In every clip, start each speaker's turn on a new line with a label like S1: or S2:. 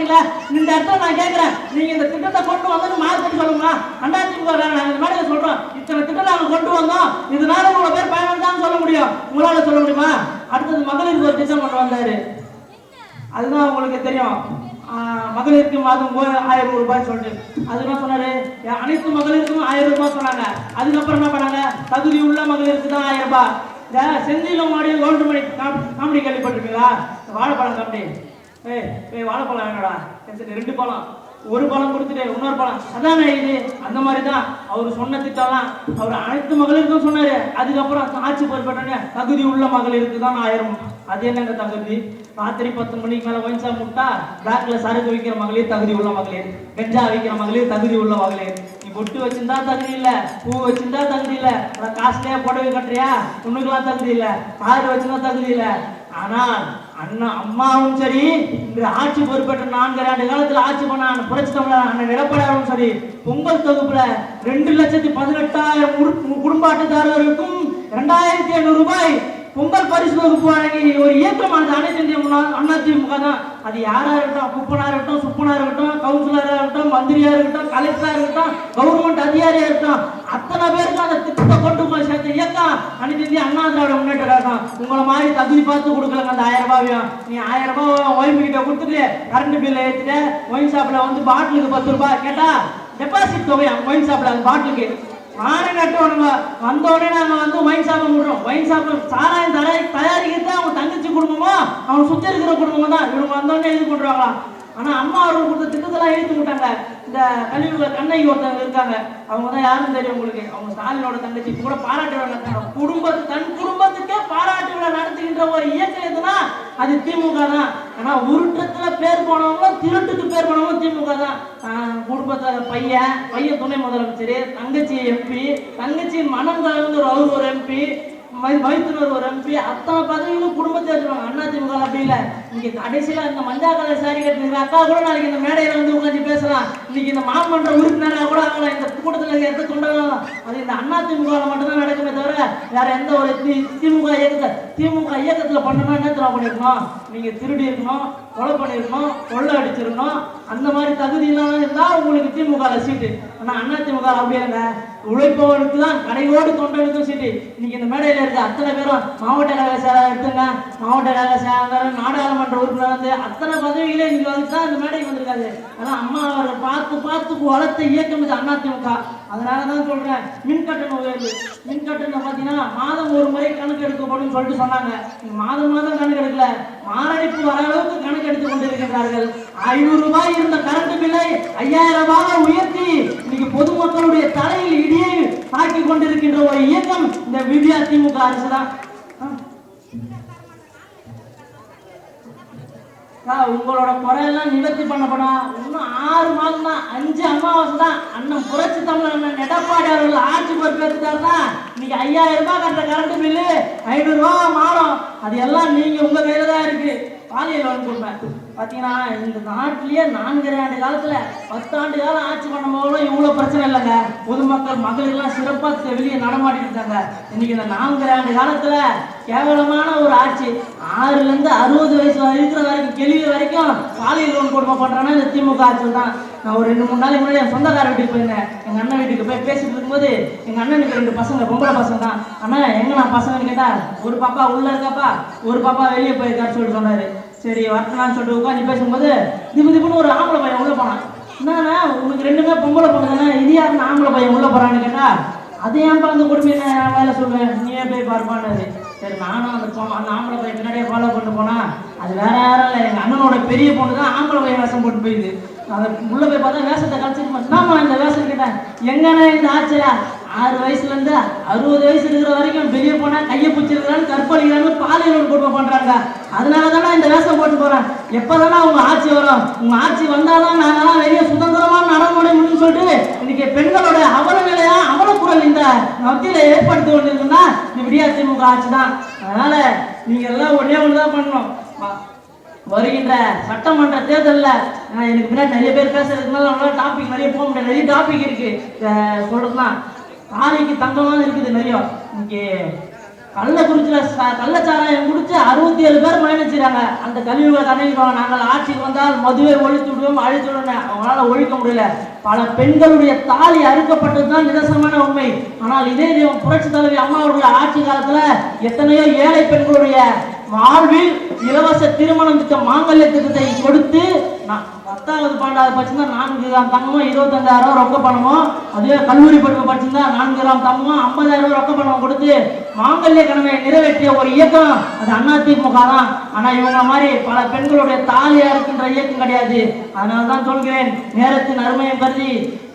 S1: பண்றீங்களா இந்த இடத்துல நான் கேட்குறேன் நீங்க இந்த திட்டத்தை கொண்டு வந்து மார்க்கெட் சொல்லுங்க. அதிமுக நாங்க இந்த மேடையில சொல்றோம் இத்தனை திட்டம் நாங்க கொண்டு வந்தோம். இதனால இவ்வளவு பேர் பயனடைஞ்சான்னு சொல்ல முடியும். உங்களால சொல்ல முடியுமா? அடுத்தது மகளிருக்கு ஒரு திட்டம் கொண்டு வந்தாரு. அதுதான் உங்களுக்கு தெரியும். மகளிருக்கு மாதம் ஆயிரம் ரூபாய் சொல்லிட்டு. அது என்ன சொன்னாரு? அனைத்து மகளிருக்கும் ஆயிரம் ரூபாய் சொன்னாங்க. அதுக்கப்புறம் என்ன பண்ணாங்க? தகுதி உள்ள மகளிருக்கு தான் ஆயிரம் ரூபாய். இந்த செந்திலும் மாடி கோல்டு மணி காமெடி கேள்விப்பட்டிருக்கீங்களா? இந்த வாழைப்பழம் காமெடி ஏய் ஏய் வாழைப்பழம் என்னடா சரி, ரெண்டு பழம். ஒரு பழம் கொடுத்துட்டு இன்னொரு பழம். அதானே இது? அந்த மாதிரி தான் அவர் சொன்ன திட்டம்லாம் அவர் அனைத்து மகளிருக்கும் சொன்னாரு. அதுக்கப்புறம் ஆட்சி பொறுப்பேற்றோன்னே தகுதி உள்ள மகளிருக்கு தான் ஆயிரம். அது என்னங்க தகுதி? ராத்திரி பத்து மணிக்கு மேல ஒயின்சா முட்டா பிளாக்ல சரக்கு விற்கிற மகளிர் தகுதி உள்ள மகளிர். கெஞ்சா விற்கிற மகளிர் தகுதி உள்ள மகளிர். பொட்டு வச்சிருந்தா தகுதி இல்ல பூ வச்சிருந்தா தகுதி இல்ல காசுலயே புடவை கட்டுறியா? உனக்குலாம் தகுதி இல்ல கார் வச்சிருந்தா தகுதி இல்ல. ஆனால் அண்ணா அம்மாவும் சரி இந்த ஆட்சி பொறுப்பேற்ற நான்கு ஆண்டு காலத்தில் ஆட்சி பண்ண புரட்சி தமிழர் அண்ணன் எடப்பாடியாரும் சரி பொங்கல் தொகுப்புல ரெண்டு லட்சத்தி பதினெட்டாயிரம் குடும்ப அட்டைதாரர்களுக்கும் இரண்டாயிரத்தி ஐநூறு ரூபாய் பொங்கல் பரிசு தொகுப்பு வழங்கி ஒரு இயக்கமானது அனைத்து இந்திய முன்னாள் அண்ணா திமுக தான். அது யாரா இருக்கட்டும் குப்பனா இருக்கட்டும் சுப்பனா இருக்கட்டும் கவுன்சிலரா இருக்கட்டும் மந்திரியா இருக்கட்டும் கலெக்டரா இருக்கட்டும் கவர்மெண்ட் அதிகாரியா அத்தனை பேருக்கு அந்த திட்டத்தை கொண்டு போய் சேர்த்த இயக்கம் அனைத்து அண்ணா திராவிட முன்னேற்ற கழகம். உங்களை மாதிரி தகுதி பார்த்து கொடுக்கலங்க அந்த ஆயிரம் ரூபாயும் நீ ஆயிரம் ரூபாய் ஒய்ஃபு கிட்ட கொடுத்துட்டு கரண்ட் பில்லை ஏற்றிட்டு ஒயின் ஷாப்ல வந்து பாட்டிலுக்கு பத்து ரூபாய் கேட்டா டெபாசிட் தொகை ஒயின் ஷாப்ல அந்த பாட்டிலுக்கு மானம் கட்டுவானுங்க. வந்த உடனே நாங்க வந்து ஒயின் ஷாப்பை விடுறோம் ஒயின் ஷாப் சாராயம் தயாரிக்கிறது அவங்க தங்கச்சி குடும்பமா அவன் சுத்தி இருக்கிற குடும்பம் தான் இவங்க வந்தோடனே இது பண்றாங்களா ஆனா அம்மா அவர்கள் கொடுத்த திட்டத்தெல்லாம் எழுத்து விட்டாங்க. இந்த கழிவுல கண்ணகி ஒருத்தவங்க இருக்காங்க. அவங்க தான் யாரும் தெரியும் உங்களுக்கு. அவங்க ஸ்டாலினோட தங்கச்சி கூட பாராட்டு விழா நடத்துறாங்க குடும்பத்து தன் குடும்பத்துக்கே பாராட்டு விழா நடத்துகின்ற ஒரு இயக்கம் எதுனா அது திமுக தான். ஆனா உருட்டத்துல பேர் போனவங்க திருட்டுக்கு பேர் போனவங்க திமுக தான். ஆஹ் குடும்பத்துல பையன் பையன் துணை முதலமைச்சர் தங்கச்சி எம்பி தங்கச்சி மனம் கலந்து ஒரு அவர் ஒரு எம்பி மைத்துனர் ஒரு எம்பி அத்தனை பதவிகளும் குடும்பத்தை வச்சிருவாங்க. அண்ணா திமுக அப்படி இல்லை இங்க கடைசியில இந்த மஞ்சள் கலர் சாரி கட்டிருக்கிற அக்கா கூட நாளைக்கு இந்த மேடையில வந்து உட்காந்து பேசலாம். இன்னைக்கு இந்த மாமன்ற உறுப்பினராக கூட ஆகலாம். இந்த கூட்டத்துல இருக்க எந்த தொண்டர்களும். அது இந்த அண்ணா திமுக மட்டும்தான் நடக்குமே தவிர வேற எந்த ஒரு திமுக இயக்கத்தை திமுக இயக்கத்துல பண்ணணும்னா என்ன தெரியுமா பண்ணிருக்கணும்? நீங்க திருடி இருக்கணும் கொலை பண்ணிருக்கணும் கொள்ளை அடிச்சிருக்கணும். அந்த மாதிரி தகுதி இல்லாம இருந்தா உங்களுக்கு திமுக சீட்டு. ஆனா அண்ணா திமுக அப்படி இல்லைங்க உழைப்பவனுக்கு தான் கடையோடு தொண்டனுக்கும் சீட்டு. இன்னைக்கு இந்த மேடையில் இருக்க அத்தனை பேரும் மாவட்ட கழக செயலாளர் எடுத்துங்க. மாவட்ட கழக செயலாளர் நாடாளுமன்ற உறுப்பினர் வந்து அத்தனை பதவிகளே இன்னைக்கு வந்து தான் இந்த மேடைக்கு வந்திருக்காரு ஆனால் அம்மா அவர்கள் பார்த்து பார்த்து வளர்த்த இயக்கம் இது அண்ணா அதனால தான் சொல்றேன் மின் உயர்வு. மின்கட்டணம் பார்த்தீங்கன்னா மாதம் ஒரு முறை கணக்கு எடுக்கப்படும் சொல்லிட்டு சொன்னாங்க. மாதம் மாதம் கணக்கு எடுக்கல. மாரடைப்பு வர அளவுக்கு கணக்கு எடுத்துக் கொண்டிருக்கின்றார்கள். ஐநூறு ரூபாய் இருந்த கரண்ட் பில்லை ஐயாயிரம் ரூபாய் உயர்த்தி இன்னைக்கு பொதுமக்களுடைய தலையில் கொண்டிருக்கின்ற ஒரு இயக்கம் இந்த விடியா திமுக அரசு தான் உங்களோட குறையெல்லாம் நிவர்த்தி பண்ணப்படும் இன்னும் ஆறு மாதம் தான் அஞ்சு அமாவாசை தான் அண்ணன் புரட்சி தமிழ் அண்ணன் எடப்பாடி அவர்கள் ஆட்சி பொறுப்பேற்றுட்டாருன்னா இன்னைக்கு ஐயாயிரம் ரூபாய் கட்டுற கரண்ட் பில்லு ஐநூறு மாறும். அது எல்லாம் நீங்க உங்க கையில தான் இருக்கு. பாலியல் கொடுப்பேன் பார்த்தீங்கன்னா இந்த நாட்டிலேயே நான்கரை ஆண்டு காலத்தில் பத்தாண்டு காலம் ஆட்சி பண்ணும்போது இவ்வளோ பிரச்சனை இல்லைங்க. பொதுமக்கள் மகளிர்லாம் சிறப்பாக வெளியே நடமாட்டிட்டு இருக்காங்க இன்னைக்கு இந்த நான்கரை ஆண்டு காலத்தில் கேவலமான ஒரு ஆட்சி. ஆறுலேருந்து அறுபது வயசு இருக்கிற வரைக்கும் கேள்வி வரைக்கும் பாலியல் வன்கொடுமை பண்ணுறாங்கன்னா இந்த திமுக ஆட்சி தான். நான் ஒரு ரெண்டு மூணு நாளைக்கு முன்னாடி என் சொந்தக்கார வீட்டுக்கு போயிருந்தேன். எங்கள் அண்ணன் வீட்டுக்கு போய் பேசிட்டு இருக்கும்போது எங்கள் அண்ணனுக்கு ரெண்டு பசங்க பொம்பளை பசங்க தான். அண்ணா எங்க நான் பசங்கன்னு கேட்டால் ஒரு பாப்பா உள்ளே இருக்காப்பா ஒரு பாப்பா வெளியே போயிருக்காரு சொல்லிட்டு சொன்னார். சரி வரலான்னு சொல்லிட்டு உட்காந்து பேசும்போது திப்பு திப்புன்னு ஒரு ஆம்பளை பையன் உள்ளே போனான். என்னண்ணா உனக்கு ரெண்டுமே பொம்பளை பொண்ணு தானே இது யாருன்னு ஆம்பளை பையன் உள்ளே போகிறான்னு கேட்டா அது ஏன்ப்பா அந்த கொடுமையை நான் வேலை சொல்லுவேன் நீயே போய் பார்ப்பான்னு சரி நானும் அந்த போ அந்த ஆம்பளை பையன் பின்னாடியே ஃபாலோ பண்ணிட்டு போனா அது வேற யாரும் இல்லை. எங்கள் அண்ணனோட பெரிய பொண்ணு தான் ஆம்பளை பையன் வேஷம் போட்டு போயிடுது. அதை உள்ளே போய் பார்த்தா வேஷத்தை கழிச்சிட்டு என்னம்மா இந்த வேஷம் கேட்டேன்? எங்கண்ணே இந்த ஆச்சரியா? ஆறு வயசுல இருந்து அறுபது வயசு இருக்கிற வரைக்கும் வெளியே போனா கையை பிடிச்சிருக்கிறான்னு கற்பழிக்கிறான்னு பாலியல் கொடுமை பண்றாங்க. அதனால தானே இந்த வேஷம் போட்டு போறேன். எப்பதானே உங்க ஆட்சி வரும்? உங்க ஆட்சி வந்தாதான் நாங்கெல்லாம் வெளியே சுதந்திரமா நடைமுறை முடியும்னு சொல்லிட்டு இன்னைக்கு பெண்களோட அவல நிலையா அவல குரல் இந்த மத்தியில ஏற்படுத்தி கொண்டிருக்குன்னா இந்த விடியா திமுக ஆட்சி தான் அதனால நீங்க எல்லாம் ஒன்னே ஒண்ணுதான் பண்ணணும். வருகின்ற சட்டமன்ற தேர்தலில் எனக்கு பின்னாடி நிறைய பேர் பேசுறதுனால நம்மளால டாபிக் நிறைய போக முடியாது. நிறைய டாபிக் இருக்கு. அஹ், சொல்றதுலாம் தாலிக்கு தங்கம்லாம் இருக்குது நிறையா. இங்கே கள்ளக்குறிச்சியில் கள்ளச்சாராயம் குடிச்சு அறுபத்தி ஏழு பேர் பயணிச்சுறாங்க அந்த கழிவுகளை தண்ணிக்கிறோம் நாங்கள் ஆட்சிக்கு வந்தால் மதுவை ஒழித்து விடுவோம் அழித்து விடுவோம் அவங்களால ஒழிக்க முடியல. பல பெண்களுடைய தாலி அறுக்கப்பட்டது தான் நிதர்சனமான உண்மை. ஆனால் இதே தெய்வம் புரட்சி தலைவி அம்மாவுடைய ஆட்சி காலத்துல எத்தனையோ ஏழை பெண்களுடைய வாழ்வில் இலவச திருமணம் திட்ட மாங்கல்ய திட்டத்தை கொடுத்து நான் பத்தாவது பன்னெண்டாவது படிச்சிருந்தா நான்கு கிராம் தங்கமும் இருபத்தஞ்சாயிரம் ரூபாய் ரொக்க பணமும் அதுவே கல்லூரி படிப்பு படிச்சிருந்தா நான்கு கிராம் தங்கமும் ஐம்பதாயிரம் ரூபா ரொக்க பணம் கொடுத்து மாங்கல்ய கடமை நிறைவேற்றிய ஒரு இயக்கம். அது அதிமுக தான். ஆனா இவங்க மாதிரி பல பெண்களுடைய தாலியா இருக்கின்ற இயக்கம் கிடையாது. அதனால தான் சொல்கிறேன் நேரத்தின் அருமையை கருதி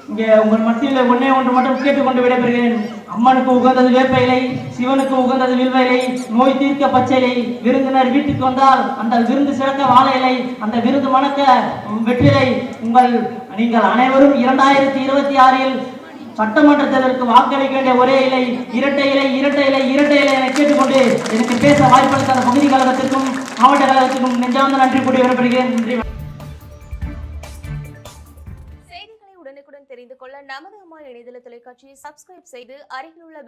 S1: இங்கே உங்கள் மத்தியில் ஒன்றே ஒன்று மட்டும் கேட்டுக்கொண்டு விடைபெறுகிறேன். அம்மனுக்கு உகந்தது வேப்ப இலை சிவனுக்கு உகந்தது வில்வ இலை நோய் தீர்க்க பச்சை இலை விருந்தினர் வீட்டுக்கு வந்தால் அந்த விருந்து சிறக்க வாழை இலை அந்த விருந்து மணக்க வெற்றிலை உங்கள் நீங்கள் அனைவரும் இரண்டாயிரத்தி இருபத்தி ஆறில் சட்டமன்ற தேர்தலுக்கு வாக்களிக்க வேண்டிய ஒரே இலை இரட்டை இலை இரட்டை இலை இரட்டை இலை என கேட்டுக்கொண்டு எனக்கு பேச வாய்ப்பளித்த அந்த பகுதி கழகத்திற்கும் மாவட்ட கழகத்திற்கும் நெஞ்சார்ந்த நன்றி கூடி விடப்படுகிறேன் நன்றி.
S2: நமது அம்மா இணையதள தொலைக்காட்சியை சப்ஸ்கிரைப் செய்து அருகிலுள்ள